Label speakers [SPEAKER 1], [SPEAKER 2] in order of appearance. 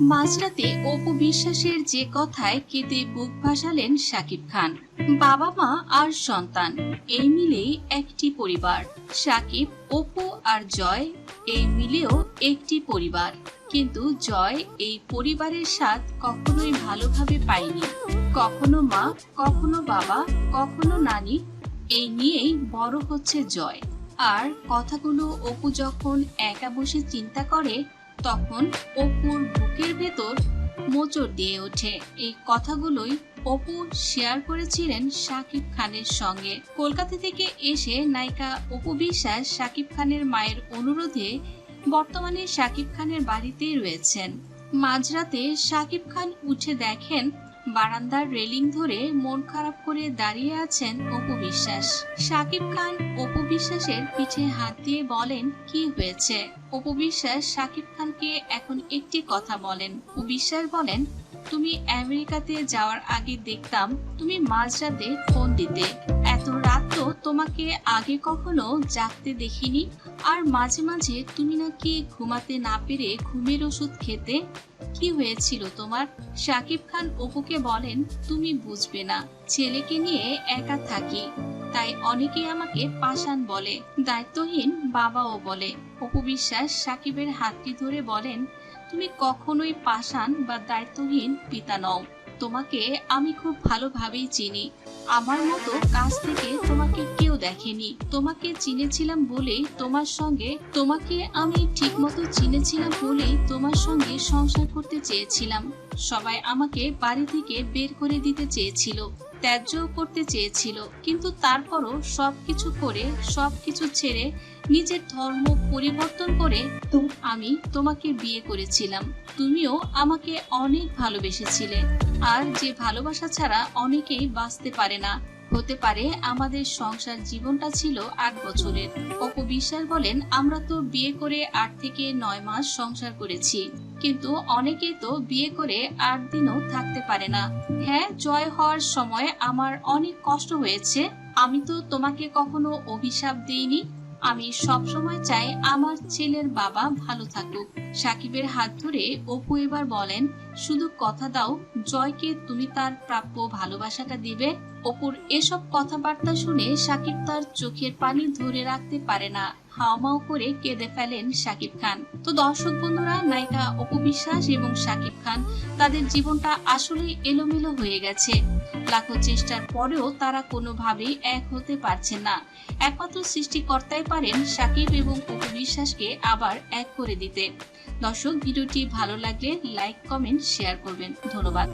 [SPEAKER 1] মাঝরাতে অপু বিশ্বাসের যে কথায় কেঁদে বুক ভাসালেন সাকিব খান। বাবা মা আর সন্তান, এই মিলেই একটি পরিবার। সাকিব, অপু আর জয়, এই মিলেও একটি পরিবার। কিন্তু জয় এই পরিবারের স্বাদ কখনোই ভালোভাবে পায়নি। কখনো মা, কখনো বাবা, কখনো নানি, এই নিয়েই বড় হচ্ছে জয়। আর কথাগুলো অপু যখন একা বসে চিন্তা করে তখন অপুর বুকের ভেতর মোচড় দিয়ে ওঠে। এই কথাগুলোই অপু শেয়ার করেছিলেন শাকিব খানের সঙ্গে। কলকাতা থেকে এসে নায়িকা অপু বিশ্বাস শাকিব খানের মায়ের অনুরোধে বর্তমানে শাকিব খানের বাড়িতেই রয়েছেন। মাঝরাতে শাকিব খান উঠে দেখেন বারান্দার রেলিং ধরে মন খারাপ করে দাঁড়িয়ে আছেন অপু বিশ্বাস। সাকিব খান অপু বিশ্বাসের পিঠে হাত দিয়ে বলেন, কি হয়েছে? অপু বিশ্বাস সাকিব খানকে এখন একটি কথা বলেন। অপু বিশ্বাস বলেন, তুমি আমেরিকাতে যাওয়ার আগে দেখতাম তুমি মাঝরাতে ফোন দিতে। এত রাত তো তোমাকে আগে কখনো জাগতে দেখিনি। আর মাঝে মাঝে তুমি নাকি ঘুমাতে না পেরে ঘুমের ওষুধ খেতে? কি হয়েছিল তোমার? সাকিব খান অপুকে বলেন, তুমি বুঝবে না, ছেলেকে নিয়ে একা থাকি। তাই অনেকেই আমাকে পাষাণ বলে, দায়িত্বহীন বাবাও বলে। অপু বিশ্বাস সাকিবের হাতটি ধরে বলেন, তুমি কখনোই পাষাণ বা দায়িত্বহীন পিতা নও। তোমাকে আমি খুব ভালোভাবেই চিনি। আমার মতো কাছ থেকে তোমাকে দেখেনি। তোমাকে চিনেছিলাম বলেই তোমার সঙ্গে, তোমাকে আমি ঠিকমতো চিনেছিলাম বলেই তোমার সঙ্গে সংসার করতে চেয়েছিলাম। সবাই আমাকে বাড়ি থেকে বের করে দিতে চেয়েছিল, ত্যায্য করতে চেয়েছিল। কিন্তু তারপরও সবকিছু করে, সবকিছু ছেড়ে নিজের ধর্ম পরিবর্তন করে আমি তোমাকে বিয়ে করেছিলাম। তুমিও আমাকে অনেক ভালোবেসেছিলে। আর যে ভালোবাসা ছাড়া অনেকেই বাঁচতে পারে না। হতে পারে আমাদের সংসার জীবনটা ছিল আট বছরের। অপু বিশ্বাস বলেন, আমরা তো বিয়ে করে আট থেকে নয় মাস সংসার করেছি, কিন্তু অনেকে তো বিয়ে করে আট দিনও থাকতে পারে না। হ্যাঁ জয় হওয়ার সময় আমার অনেক কষ্ট হয়েছে। আমি তো তোমাকে কখনো অভিশাপ দিইনি? আমি সব সময় চাই আমার ছেলের বাবা ভালো থাকুক। সাকিবের হাত ধরে অপু এবার বলেন, শুধু কথা দাও, জয়কে তুমি তার প্রাপ্য ভালোবাসাটা দিবে। অপুর এসব কথাবার্তা শুনে সাকিব তার চোখের পানি ধরে রাখতে পারে না। হাওমাও করে কেঁদে ফেলেন শাকিব খান। তো দর্শক বন্ধুরা, নায়িকা অপু বিশ্বাস এবং সাকিব খান, তাদের জীবনটা আসলেই এলোমেলো হয়ে গেছে। লাখো চেষ্টার পরেও তারা কোনোভাবেই এক হতে পারছে না। একমাত্র সৃষ্টিকর্তাই পারেন শাকিব এবং অপু বিশ্বাসকে আবার এক করে দিতে। দর্শক, ভিডিওটি ভালো লাগলে লাইক, কমেন্ট, শেয়ার করবেন। ধন্যবাদ।